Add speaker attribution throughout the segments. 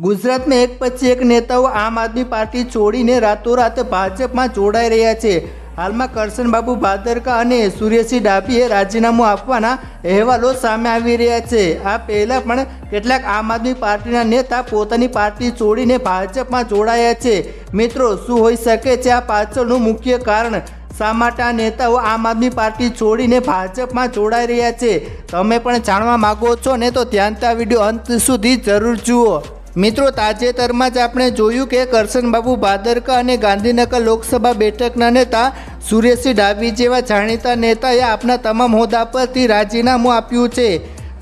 Speaker 1: ગુજરાતમાં એક પછી એક નેતાઓ આમ આદમી પાર્ટી છોડીને રાતોરાત ભાજપમાં જોડાઈ રહ્યા છે. હાલમાં કરશનબાબુ ભાદરકા અને સૂર્યસિંહ ડાભીએ રાજીનામું આપવાના અહેવાલો સામે આવી રહ્યા છે. આ પહેલાં પણ કેટલાક આમ આદમી પાર્ટીના નેતા પોતાની પાર્ટી છોડીને ભાજપમાં જોડાયા છે. મિત્રો, શું હોઈ શકે છે આ પાછળનું મુખ્ય કારણ? શા માટે આ નેતાઓ આમ આદમી પાર્ટી છોડીને ભાજપમાં જોડાઈ રહ્યા છે? તમે પણ જાણવા માગો છો ને તો ધ્યાનતા વીડિયો અંત સુધી જરૂર જુઓ. મિત્રો, તાજેતરમાં જ આપણે જોયું કે કરશનબાબુ ભાદરકા અને ગાંધીનગર લોકસભા બેઠકના નેતા સુરેશસિંહ ડાભી જેવા જાણીતા નેતાએ આપના તમામ હોદ્દા પરથી રાજીનામું આપ્યું છે.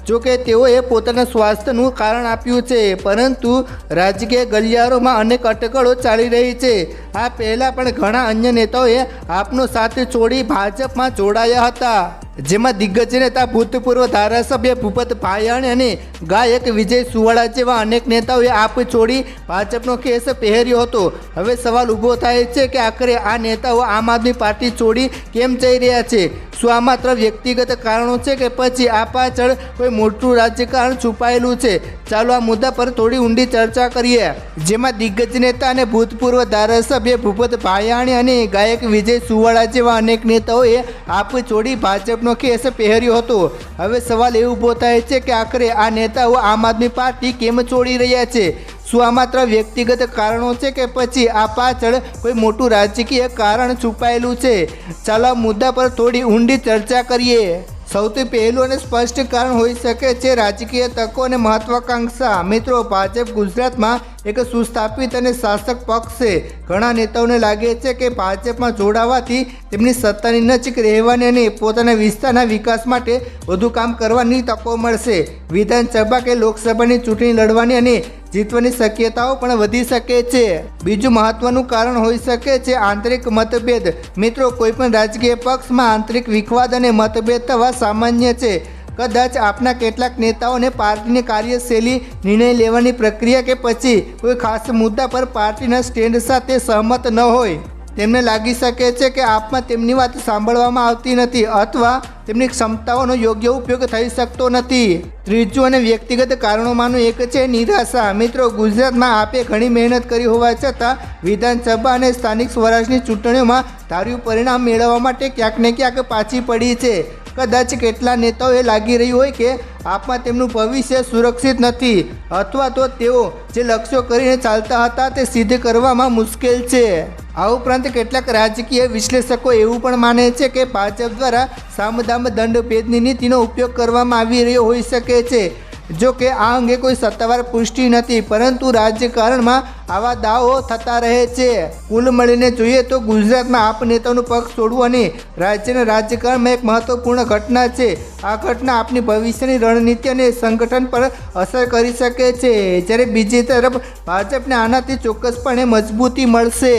Speaker 1: જો કે તેઓએ પોતાના સ્વાસ્થ્યનું કારણ આપ્યું છે, પરંતુ રાજકીય ગલિયારોમાં અનેક અટકળો ચાલી રહી છે. આ પહેલાં પણ ઘણા અન્ય નેતાઓએ આપનો સાથ છોડી ભાજપમાં જોડાયા હતા. જેમાં દિગ્ગજ નેતા ભૂતપૂર્વ ધારાસભ્ય ભૂપત ભાયાણી અને ગાયક વિજય સુવાળા જેવા અનેક નેતાઓએ આપ છોડી ભાજપનો કેસ પહેર્યો હતો. હવે સવાલ ઊભો થાય છે કે આખરે આ નેતાઓ આમ આદમી પાર્ટી છોડી કેમ જઈ રહ્યા છે? શું આ માત્ર વ્યક્તિગત કારણો છે કે પછી આ પાછળ કોઈ મોટું રાજકારણ છુપાયેલું છે? ચાલો આ મુદ્દા પર થોડી ઊંડી ચર્ચા કરીએ. જેમાં દિગ્ગજ નેતા અને ભૂતપૂર્વ ધારાસભ્ય ભૂપત ભાયાણી અને ગાયક વિજય સુવાળા જેવા અનેક નેતાઓએ આપ છોડી ભાજપનો કેસ પહેર્યો હતો. હવે સવાલ એ ઊભો થાય છે કે આખરે આ નેતાઓ આમ આદમી પાર્ટી કેમ છોડી રહ્યા છે? શું આ માત્ર વ્યક્તિગત કારણો છે કે પછી આ પાછળ કોઈ મોટું રાજકીય કારણ છુપાયેલું છે? ચાલો મુદ્દા પર થોડી ઊંડી ચર્ચા કરીએ. સૌથી પહેલું અને સ્પષ્ટ કારણ હોઈ શકે છે રાજકીય તકો અને મહત્વાકાંક્ષા. મિત્રો, ભાજપ ગુજરાતમાં એક સુસ્થાપિત અને શાસક પક્ષ છે. ઘણા નેતાઓને લાગે છે કે ભાજપમાં જોડાવાથી તેમની સત્તાની નજીક રહેવાની અને પોતાના વિસ્તારના વિકાસ માટે વધુ કામ કરવાની તકો મળશે. વિધાનસભા કે લોકસભાની ચૂંટણી લડવાની અને જીતવાની શક્યતાઓ પણ વધી શકે છે. બીજું મહત્વનું કારણ હોઈ શકે છે આંતરિક મતભેદ. મિત્રો કોઈપણ રાજકીય પક્ષમાં આંતરિક વિખવાદ અને મતભેદ થવા સામાન્ય છે. કદાચ આપના કેટલાક નેતાઓને પાર્ટીની કાર્યશૈલી નિર્ણય લેવાની પ્રક્રિયા કે પછી કોઈ ખાસ મુદ્દા પર પાર્ટીના સ્ટેન્ડ સાથે સહમત ન હોય. તેમને લાગી શકે છે કે આપમાં તેમની વાત સાંભળવામાં આવતી નથી અથવા તેમની ક્ષમતાઓનો યોગ્ય ઉપયોગ થઈ શકતો નથી. ત્રીજું અને વ્યક્તિગત કારણોમાંનું એક છે નિરાશા. મિત્રો, ગુજરાતમાં આપે ઘણી મહેનત કરી હોવા છતાં વિધાનસભા અને સ્થાનિક સ્વરાજની ચૂંટણીઓમાં ધાર્યું પરિણામ મેળવવા માટે ક્યાંક ને ક્યાંક પાછી પડી છે. કદાચ કેટલા નેતાઓએ લાગી રહ્યું હોય કે આપમાં તેમનું ભવિષ્ય સુરક્ષિત નથી, અથવા તો તેઓ જે લક્ષ્યો કરીને ચાલતા હતા તે સિદ્ધ કરવામાં મુશ્કેલ છે. આ ઉપરાંત કેટલાક રાજકીય વિશ્લેષકો એવું પણ માને છે કે ભાજપ દ્વારા સામદામ દંડ ભેદની નીતિનો ઉપયોગ કરવામાં આવી રહ્યો હોઈ શકે છે. જો કે આ અંગે કોઈ સત્તાવાર પુષ્ટિ નથી, પરંતુ રાજકારણમાં આવા દાવો થતા રહે છે. કુલ મળીને જોઈએ તો ગુજરાતમાં આપ નેતાનું પક્ષ છોડવું અને રાજ્યના રાજકારણમાં એક મહત્વપૂર્ણ ઘટના છે. આ ઘટના આપની ભવિષ્યની રણનીતિ અને સંગઠન પર અસર કરી શકે છે. જ્યારે બીજી તરફ ભાજપને આનાથી ચોક્કસપણે મજબૂતી મળશે.